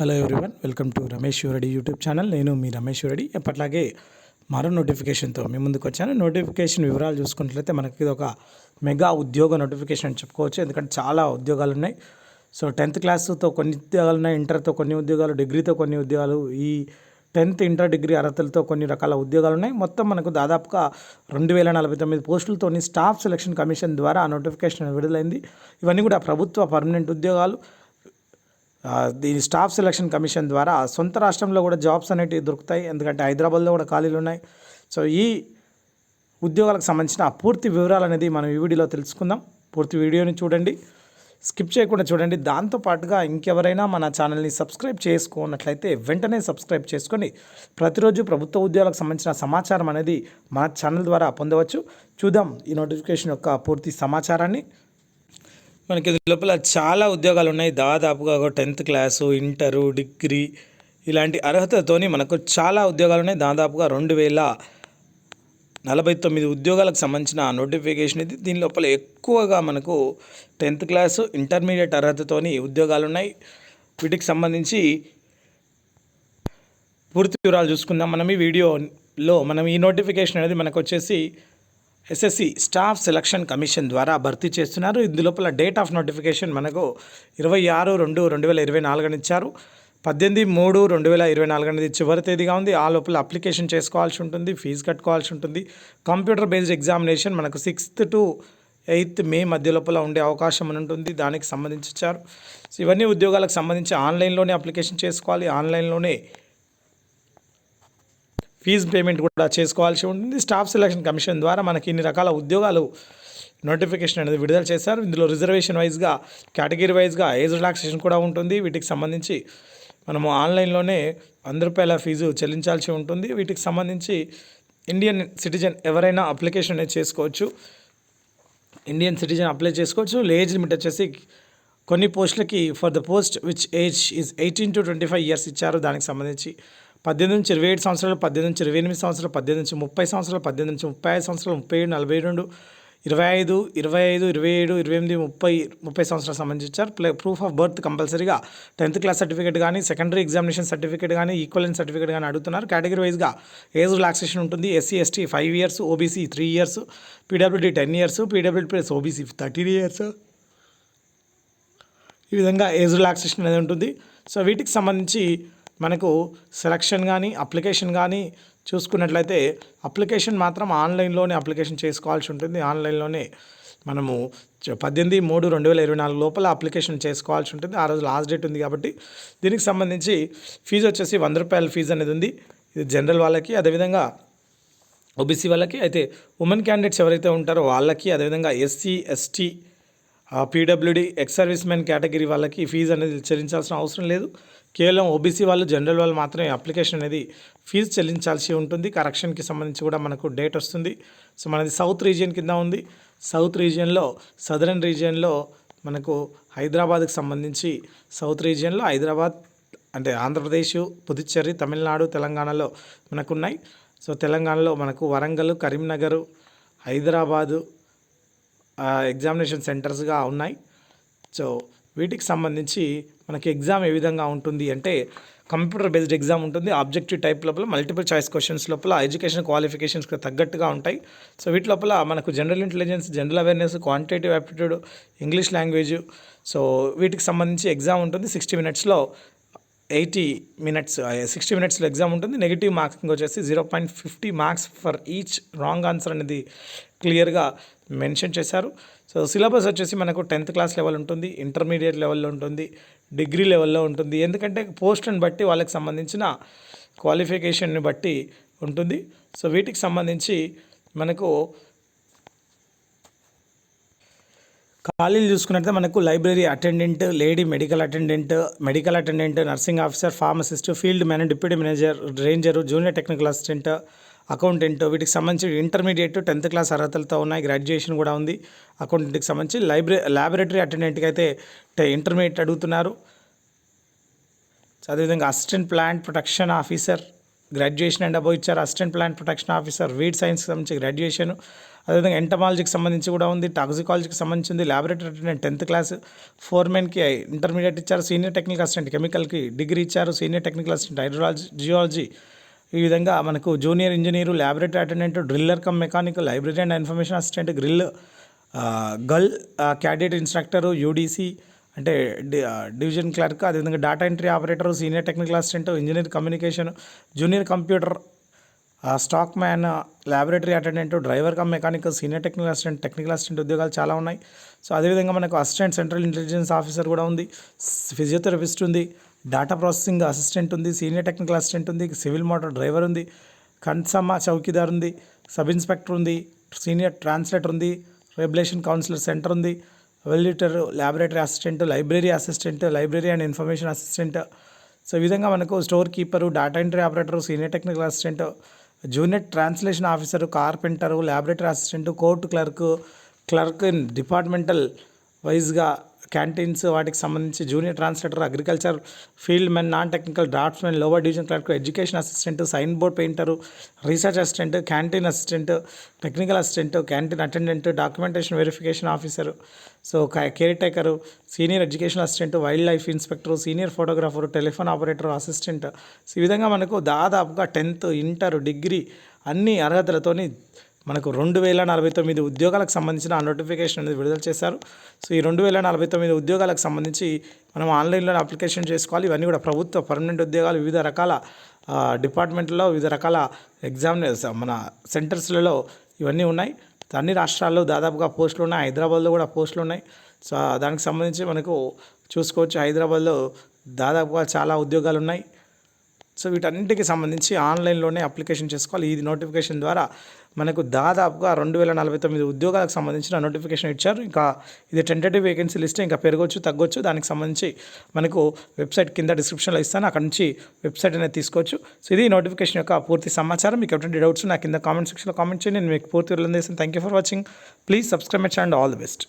Hello everyone welcome to Ramesh Reddy YouTube channel నేను మీ రమేష్ రెడ్డి ఎప్పట్లాగే మరో నోటిఫికేషన్తో మీ ముందుకు వచ్చాను. నోటిఫికేషన్ వివరాలు చూసుకున్నట్లయితే మనకి ఇది ఒక మెగా ఉద్యోగ నోటిఫికేషన్ అని చెప్పుకోవచ్చు. ఎందుకంటే చాలా ఉద్యోగాలు ఉన్నాయి. సో టెన్త్ క్లాస్తో కొన్ని ఉద్యోగాలు ఉన్నాయి. ఇంటర్తో కొన్ని ఉద్యోగాలు డిగ్రీతో కొన్ని ఉద్యోగాలు. ఈ టెన్త్ ఇంటర్ డిగ్రీ అర్హతలతో కొన్ని రకాల ఉద్యోగాలు ఉన్నాయి. మొత్తం మనకు దాదాపుగా రెండు వేల నలభై తొమ్మిది పోస్టులతోని స్టాఫ్ సెలక్షన్ కమిషన్ ద్వారా ఆ నోటిఫికేషన్ విడుదలైంది. ఇవన్నీ కూడా ప్రభుత్వ పర్మనెంట్ ఉద్యోగాలు. దీని స్టాఫ్ సెలక్షన్ కమిషన్ ద్వారా సొంత రాష్ట్రంలో కూడా జాబ్స్ అనేటివి దొరుకుతాయి. ఎందుకంటే హైదరాబాద్లో కూడా ఖాళీలు ఉన్నాయి. సో ఈ ఉద్యోగాలకు సంబంధించిన పూర్తి వివరాలు అనేది మనం ఈ వీడియోలో తెలుసుకుందాం. పూర్తి వీడియోని చూడండి. స్కిప్ చేయకుండా చూడండి. దాంతో పాటుగా ఇంకెవరైనా మన ఛానల్ని సబ్స్క్రైబ్ చేసుకున్నట్లయితే వెంటనే సబ్స్క్రైబ్ చేసుకొని ప్రతిరోజు ప్రభుత్వ ఉద్యోగాలకు సంబంధించిన సమాచారం అనేది మన ఛానల్ ద్వారా పొందవచ్చు. చూద్దాం ఈ నోటిఫికేషన్ యొక్క పూర్తి సమాచారాన్ని. మనకి లోపల చాలా ఉద్యోగాలు ఉన్నాయి దాదాపుగా ఒక టెన్త్ క్లాసు ఇంటరు డిగ్రీ ఇలాంటి అర్హతతోని మనకు చాలా ఉద్యోగాలు ఉన్నాయి దాదాపుగా రెండు వేల నలభై తొమ్మిది ఉద్యోగాలకు సంబంధించిన నోటిఫికేషన్ ఇది దీని లోపల ఎక్కువగా మనకు టెన్త్ క్లాసు ఇంటర్మీడియట్ అర్హతతోని ఉద్యోగాలు ఉన్నాయి వీటికి సంబంధించి పూర్తి వివరాలు చూసుకుందాం. మనం ఈ వీడియోలో మనం ఈ నోటిఫికేషన్ అనేది మనకు వచ్చేసి ఎస్ఎస్సి స్టాఫ్ సెలక్షన్ కమిషన్ ద్వారా భర్తీ చేస్తున్నారు. ఇందు లోపల డేట్ ఆఫ్ నోటిఫికేషన్ మనకు ఇరవై ఆరు రెండు రెండు వేల ఇరవై నాలుగుని ఇచ్చారు. పద్దెనిమిది మూడు రెండు వేల ఇరవై నాలుగు అనేది చివరి తేదీగా ఉంది. ఆ లోపల అప్లికేషన్ చేసుకోవాల్సి ఉంటుంది ఫీజు కట్టుకోవాల్సి ఉంటుంది. కంప్యూటర్ బేస్డ్ ఎగ్జామినేషన్ మనకు సిక్స్త్ టు ఎయిత్ మే మధ్య లోపల ఉండే అవకాశం అని ఉంటుంది. దానికి సంబంధించి ఇచ్చారు. ఇవన్నీ ఉద్యోగాలకు సంబంధించి ఆన్లైన్లోనే అప్లికేషన్ చేసుకోవాలి. ఆన్లైన్లోనే ఫీజు పేమెంట్ కూడా చేసుకోవాల్సి ఉంటుంది. స్టాఫ్ సెలక్షన్ కమిషన్ ద్వారా మనకి ఇన్ని రకాల ఉద్యోగాలు నోటిఫికేషన్ అనేది విడుదల చేశారు. ఇందులో రిజర్వేషన్ వైజ్గా కేటగిరీ వైజ్గా ఏజ్ రిలాక్సేషన్ కూడా ఉంటుంది. వీటికి సంబంధించి మనము ఆన్లైన్లోనే వంద రూపాయల ఫీజు చెల్లించాల్సి ఉంటుంది. వీటికి సంబంధించి ఇండియన్ సిటిజన్ ఎవరైనా అప్లికేషన్ అనేది చేసుకోవచ్చు. ఇండియన్ సిటిజన్ అప్లై చేసుకోవచ్చు. ఏజ్ లిమిట్ వచ్చేసి కొన్ని పోస్టులకి for the post which age is eighteen to twenty five years ఇచ్చారు. దానికి సంబంధించి పద్దెనిమిది నుంచి ఇరవై ఏడు సంవత్సరాలు పద్దెనిమిది నుంచి ఇరవై ఎనిమిది సంవత్సరాలు పద్దెనిమిది నుంచి ముప్పై సంవత్సరాలు పద్దెనిమిది నుంచి ముప్పై ఐదు సంవత్సరాలు ముప్పై ఏడు నలభై రెండు ఇరవై ఐదు ఇరవై ఐదు ఇరవై ఏడు ఇరవై ఎనిమిది ముప్పై ముప్పై సంవత్సరాలు సంబంధించారు ప్లే ప్రూఫ్ ఆఫ్ బర్త్ కంపల్సరీగా టెన్త్ క్లాస్ సర్టిఫికేట్ కానీ సెకండరీ ఎగ్జామినేషన్ సర్టిఫికేట్ కానీ ఈక్వలెంట్ సర్టిఫికేట్ కానీ అడుగుతున్నారు. కేటగిరీ వైజ్గా ఏజ్ రిలాక్సేషన్ ఉంటుంది. SC ST five years OBC three years PWD ten years PWD plus OBC thirteen years ఈ విధంగా ఏజ్ రిలాక్సేషన్ అనేది ఉంటుంది. సో వీటికి సంబంధించి మనకు సెలక్షన్ కానీ అప్లికేషన్ కానీ చూసుకున్నట్లయితే అప్లికేషన్ మాత్రం ఆన్లైన్లోనే అప్లికేషన్ చేసుకోవాల్సి ఉంటుంది. ఆన్లైన్లోనే మనము పద్దెనిమిది మూడు రెండు వేల ఇరవై నాలుగు లోపల అప్లికేషన్ చేసుకోవాల్సి ఉంటుంది. ఆ రోజు లాస్ట్ డేట్ ఉంది కాబట్టి దీనికి సంబంధించి ఫీజు వచ్చేసి వంద రూపాయల ఫీజు అనేది ఉంది. ఇది జనరల్ వాళ్ళకి అదేవిధంగా ఓబీసీ వాళ్ళకి అయితే ఉమెన్ క్యాండిడేట్స్ ఎవరైతే ఉంటారో వాళ్ళకి అదేవిధంగా SC ST PWD ex service men category వాళ్ళకి ఫీజు అనేది చెల్లించాల్సిన అవసరం లేదు. కేవలం ఓబీసీ వాళ్ళు జనరల్ వాళ్ళు మాత్రమే అప్లికేషన్ అనేది ఫీజు చెల్లించాల్సి ఉంటుంది. కరెక్షన్కి సంబంధించి కూడా మనకు డేట్ వస్తుంది. సో మనది సౌత్ రీజియన్ కింద ఉంది. సౌత్ రీజియన్లో సదరన్ రీజియన్లో మనకు హైదరాబాద్కి సంబంధించి సౌత్ రీజియన్లో హైదరాబాద్ అంటే ఆంధ్రప్రదేశ్ పుదుచ్చేరి తమిళనాడు తెలంగాణలో మనకు ఉన్నాయి సో తెలంగాణలో మనకు వరంగల్ కరీంనగర్ హైదరాబాదు ఎగ్జామినేషన్ సెంటర్స్గా ఉన్నాయి. సో వీటికి సంబంధించి మనకి ఎగ్జామ్ ఏ విధంగా ఉంటుంది అంటే కంప్యూటర్ బేస్డ్ ఎగ్జామ్ ఉంటుంది. ఆబ్జెక్టివ్ టైప్ లోపల మల్టిపుల్ చాయిస్ క్వశ్చన్స్ లోపల ఎడ్యుకేషన్ క్వాలిఫికేషన్స్కి తగ్గట్టుగా ఉంటాయి. సో వీటి లోపల మనకు general intelligence general awareness quantitative aptitude English language. So వీటికి సంబంధించి ఎగ్జామ్ ఉంటుంది. సిక్స్టీ మినిట్స్లో ఎయిటీ మినిట్స్ సిక్స్టీ మినిట్స్లో ఎగ్జామ్ ఉంటుంది. నెగిటివ్ మార్కింగ్ వచ్చేసి zero point fifty marks for each wrong answer అనేది క్లియర్గా మెన్షన్ చేశారు. సో సిలబస్ వచ్చేసి మనకు టెన్త్ క్లాస్ లెవెల్ ఉంటుంది ఇంటర్మీడియట్ లెవెల్లో ఉంటుంది డిగ్రీ లెవెల్లో ఉంటుంది. ఎందుకంటే పోస్ట్ని బట్టి వాళ్ళకి సంబంధించిన క్వాలిఫికేషన్ని బట్టి ఉంటుంది. సో వీటికి సంబంధించి మనకు ఖాళీలు చూసుకున్నట్లయితే మనకు library attendant lady medical attendant medical attendant nursing officer pharmacist field manager deputy manager ranger junior technical assistant accountant వీటికి సంబంధించి ఇంటర్మీడియట్ టెన్త్ క్లాస్ అర్హతలతో ఉన్నాయి. గ్రాడ్యుయేషన్ కూడా ఉంది. అకౌంటెంట్కి సంబంధించి లైబ్రరీ ల్యాబొరేటరీ అటెండెంట్కి అయితే ఇంటర్మీడియట్ అడుగుతున్నారు. అదేవిధంగా assistant plant protection officer graduation and above ఇచ్చారు. Assistant plant protection officer weed science సంబంధించి గ్రాడ్యుయేషన్ అదేవిధంగా ఎంటమాలజీకి సంబంధించి కూడా ఉంది. టాక్సికాలజీకి సంబంధించి ఉంది. ల్యాబొరేటరీ అటెండెంట్ టెన్త్ క్లాస్ ఫోర్మెన్కి ఇంటర్మీడియట్ ఇచ్చారు. సీనియర్ టెక్నికల్ అసిస్టెంట్ కెమికల్కి డిగ్రీ ఇచ్చారు. Senior technical assistant hydrology geology ఈ విధంగా మనకు junior engineer laboratory attendant driller cum mechanical library and information assistant grill girl cadet instructor UDC అంటే డివిజన్ క్లర్క్ అదేవిధంగా data entry operator senior technical assistant engineer communication junior computer ఆ, stock man laboratory attendant driver cum mechanic senior technical assistant technical assistant ఉద్యోగాలు చాలా ఉన్నాయి. So అదేవిధంగా మనకు assistant central intelligence officer కూడా ఉంది ఫిజియోథెరపిస్ట్ ఉంది డేటా ప్రాసెసింగ్ అసిస్టెంట్ ఉంది సీనియర్ టెక్నికల్ అసిస్టెంట్ ఉంది సివిల్ మోటార్ డ్రైవర్ ఉంది కన్సమ్మ చౌకీదార్ ఉంది సబ్ ఇన్స్పెక్టర్ ఉంది సీనియర్ ట్రాన్స్లేటర్ ఉంది రెగ్యులేషన్ కౌన్సిలర్ సెంటర్ ఉంది welder laboratory assistant library assistant library and information assistant so ఈ విధంగా మనకు store keeper data entry operator senior technical assistant junior translation officer carpenter laboratory assistant court clerk clerk in departmental వైజ్గా canteens వాటికి సంబంధించి junior translator agriculture field men non technical draftsmen lower division clerk education assistant sign board painter research assistant canteen assistant technical assistant canteen attendant documentation verification officer. So caretaker senior education assistant wildlife inspector senior photographer telephone operator assistant. ఈ విధంగా మనకు దాదాపుగా tenth inter degree అన్ని అర్హతలతోని మనకు రెండు వేల నలభై తొమ్మిది ఉద్యోగాలకు సంబంధించిన ఆ నోటిఫికేషన్ అనేది విడుదల చేశారు. సో ఈ రెండు వేల నలభై తొమ్మిది ఉద్యోగాలకు సంబంధించి మనం ఆన్లైన్లో అప్లికేషన్ చేసుకోవాలి. ఇవన్నీ కూడా ప్రభుత్వ పర్మనెంట్ ఉద్యోగాలు వివిధ రకాల డిపార్ట్మెంట్లో వివిధ రకాల ఎగ్జామ్ మన సెంటర్స్లలో ఇవన్నీ ఉన్నాయి. అన్ని రాష్ట్రాల్లో దాదాపుగా పోస్టులు ఉన్నాయి. హైదరాబాద్లో కూడా పోస్టులు ఉన్నాయి. సో దానికి సంబంధించి మనకు చూసుకోవచ్చు. హైదరాబాద్లో దాదాపుగా చాలా ఉద్యోగాలు ఉన్నాయి. సో వీటన్నిటికి సంబంధించి ఆన్లైన్లోనే అప్లికేషన్ చేసుకోవాలి. ఈ నోటిఫికేషన్ ద్వారా మనకు దాదాపుగా రెండు వేల నలభై తొమ్మిది ఉద్యోగాలకు సంబంధించిన నోటిఫికేషన్ ఇచ్చారు. ఇంకా ఇది టెంటేటివ్ వేకెన్సీ లిస్ట్ ఇంకా పెరగవచ్చు తగ్గొచ్చు. దానికి సంబంధించి మనకు వెబ్సైట్ కింద డిస్క్రిప్షన్లో ఇస్తాను. అక్కడ నుంచి వెబ్సైట్ అనేది తీసుకోవచ్చు. సో ఇది నోటిఫికేషన్ యొక్క పూర్తి సమాచారం. మీకు ఎటువంటి డౌట్స్ నా కింద కామెంట్ సెక్షన్లో కామెంట్ చేయండి. నేను మీకు పూర్తి వివరణ చేస్తాను thank you for watching please subscribe my channel all the best